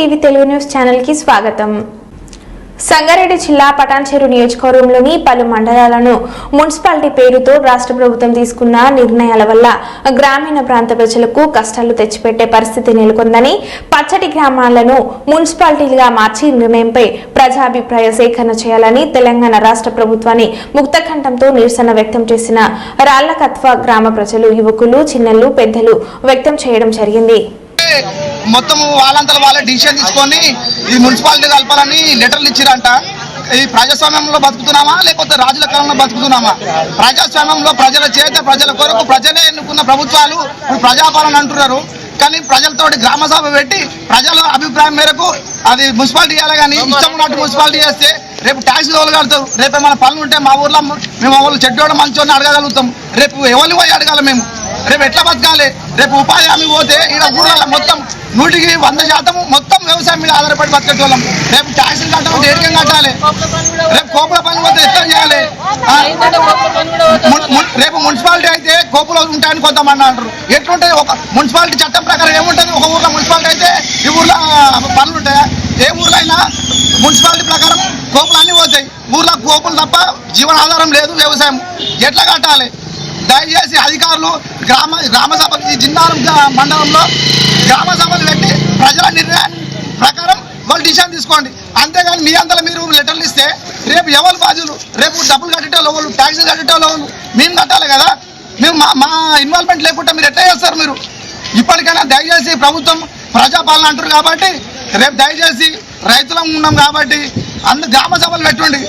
TV Telugu news ఛానల్కి స్వాగతం. సంగారెడ్డి జిల్లా పటాన్చెరు నియోజకవర్గంలోని పలు మండలాలను మున్సిపాలిటీ పేరుతో రాష్ట్ర ప్రభుత్వం తీసుకున్న నిర్ణయాల వల్ల గ్రామీణ ప్రాంత ప్రజలకు కష్టాలు తెచ్చిపెట్టే పరిస్థితి నెలకొందని పచ్చటి గ్రామాలను మున్సిపాలిటీలుగా మార్చి నిర్ణయంపై ప్రజాభిప్రాయ సేకరణ చేయాలని తెలంగాణ రాష్ట్ర ప్రభుత్వాన్ని ముక్తఖండంతో నిరసన వ్యక్తం చేసిన రాళ్ళకత్వ గ్రామ ప్రజలు యువకులు చిన్నలు పెద్దలు వ్యక్తం చేయడం జరిగింది. మొత్తం వాళ్ళంతా వాళ్ళే డిసిషన్ తీసుకొని ఈ మున్సిపాలిటీ కలపాలని లెటర్లు ఇచ్చిరంట. ఈ ప్రజాస్వామ్యంలో బతుకుతున్నామా? లేకపోతే రాజుల కాలంలో బతుకుతున్నామా? ప్రజాస్వామ్యంలో ప్రజల చేత ప్రజల కొరకు ప్రజలే ఎన్నుకున్న ప్రభుత్వాలు ఇప్పుడు ప్రజాపాలన అంటున్నారు. కానీ ప్రజలతోటి గ్రామ సభ పెట్టి ప్రజల అభిప్రాయం మేరకు అది మున్సిపాలిటీ చేయాలి కానీ ఇష్టం ఉన్నట్టు మున్సిపాలిటీ చేస్తే రేపు ట్యాక్స్ కడతారు. రేపు ఏమైనా పనులు ఉంటే మా ఊర్లో మేము వాళ్ళు చెడ్డోడ మంచోడిని అడగగలుగుతాం. రేపు ఎవరిని పోయి అడగాలి మేము? రేపు ఎట్లా బతకాలి? రేపు ఉపాధి హామీ పోతే ఈడ ఊళ్ళో మొత్తం నూటికి వంద శాతం మొత్తం వ్యవసాయం మీద ఆధారపడి బతికేటోళ్ళం. రేపు ట్యాక్సులు కట్టాలి దేనికేం కట్టాలి? రేపు కోపుల పని పోతే ఎట్లా చేయాలి? రేపు మున్సిపాలిటీ అయితే కోపులో ఉంటాయని కొంతమంది అంటారు. ఎట్లుంటుంది ఒక మున్సిపాలిటీ చట్టం ప్రకారం ఏముంటుంది? ఒక ఊర్లో మున్సిపాలిటీ అయితే ఈ ఊర్లో పనులు ఉంటాయా? ఏ ఊర్లో అయినా మున్సిపాలిటీ ప్రకారం కోపులు అన్నీ పోతాయి. ఊర్లో కోపులు తప్ప జీవనాధారం లేదు వ్యవసాయం. ఎట్లా కట్టాలి? దయచేసి అధికారులు గ్రామ గ్రామ సభకి ఈ మండలంలో గ్రామ సభలు పెట్టి ప్రజల నిర్ణయం ప్రకారం వాళ్ళు డిసిషన్ తీసుకోండి. అంతేగాని మీ అంతలో మీరు లెటర్లు ఇస్తే రేపు ఎవరు బాధ్యులు? రేపు డబ్బులు కట్టేటోళ్ళు వాళ్ళు ట్యాక్సీలు కట్టేటోళ్ళు మేము కట్టాలి కదా. మేము మా మా ఇన్వాల్వ్మెంట్ లేకుండా మీరు ఎట్లా చేస్తారు మీరు? ఇప్పటికైనా దయచేసి ప్రభుత్వం ప్రజాపాలన అంటారు కాబట్టి రేపు దయచేసి రైతులం ఉన్నాం కాబట్టి అందు గ్రామ సభలు పెట్టండి.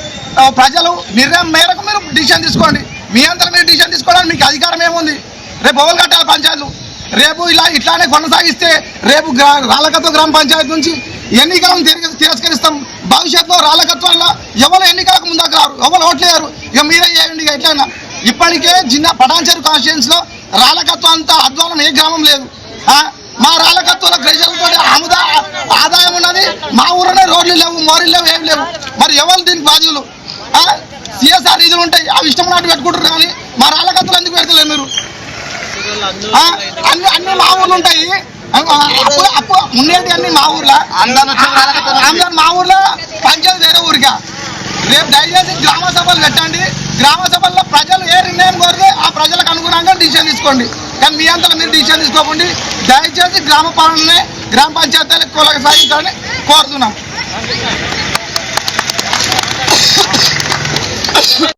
ప్రజలు నిర్ణయం మేరకు మీరు డిసిషన్ తీసుకోండి. మీ అంతా మీరు డిసిషన్ తీసుకోవడానికి మీకు అధికారం ఏముంది? రేపు ఎవరు కట్టాలి పంచాయతీలు. రేపు ఇలా ఇట్లానే కొనసాగిస్తే రేపు గ్రా- రాళ్ళకత్వ గ్రామ పంచాయతీ నుంచి ఎన్నికలను తిరగ- తిరస్కరిస్తాం. భవిష్యత్తులో రాళ్ళకత్వంలో ఎవరు ఎన్నికలకు ముందుకు రారు? ఎవరు ఓట్లేరు ఇక మీరే చేయండి ఇక ఎట్లయినా. ఇప్పటికే జిల్లా పటాన్చేరు కాన్స్టిట్యున్సీలో రాళ్ళకత్వం అంతా అధ్వానం ఏ గ్రామం లేదు. మా రాళ్ళకత్వంలో ప్రజలతో ఆముద ఆదాయం ఉన్నది. మా ఊరిలోనే రోడ్లు లేవు మోరీలు లేవు ఏం లేవు. మరి ఎవరు దీనికి బాధ్యులు? సిఎస్ఆర్ నిధులు ఉంటాయి. అవి ఇష్టం ఉన్నట్టు పెట్టుకుంటారు అన్ని అన్ని మా ఊర్లు ఉంటాయి. ఉండేది అన్ని మా ఊర్లో? అందరు మా ఊర్లో? పంచాయతీ వేరే ఊరిగా రేపు దయచేసి గ్రామ సభలు పెట్టండి. గ్రామ సభల్లో ప్రజలు ఏ నిర్ణయం కోరితే ఆ ప్రజలకు అనుగుణంగా డిసిషన్ తీసుకోండి. కానీ మీ అంతా మీరు డిసిషన్ తీసుకోకండి. దయచేసి గ్రామ పాలననే గ్రామ పంచాయతీలకు కొనసాగించాలని కోరుతున్నాం.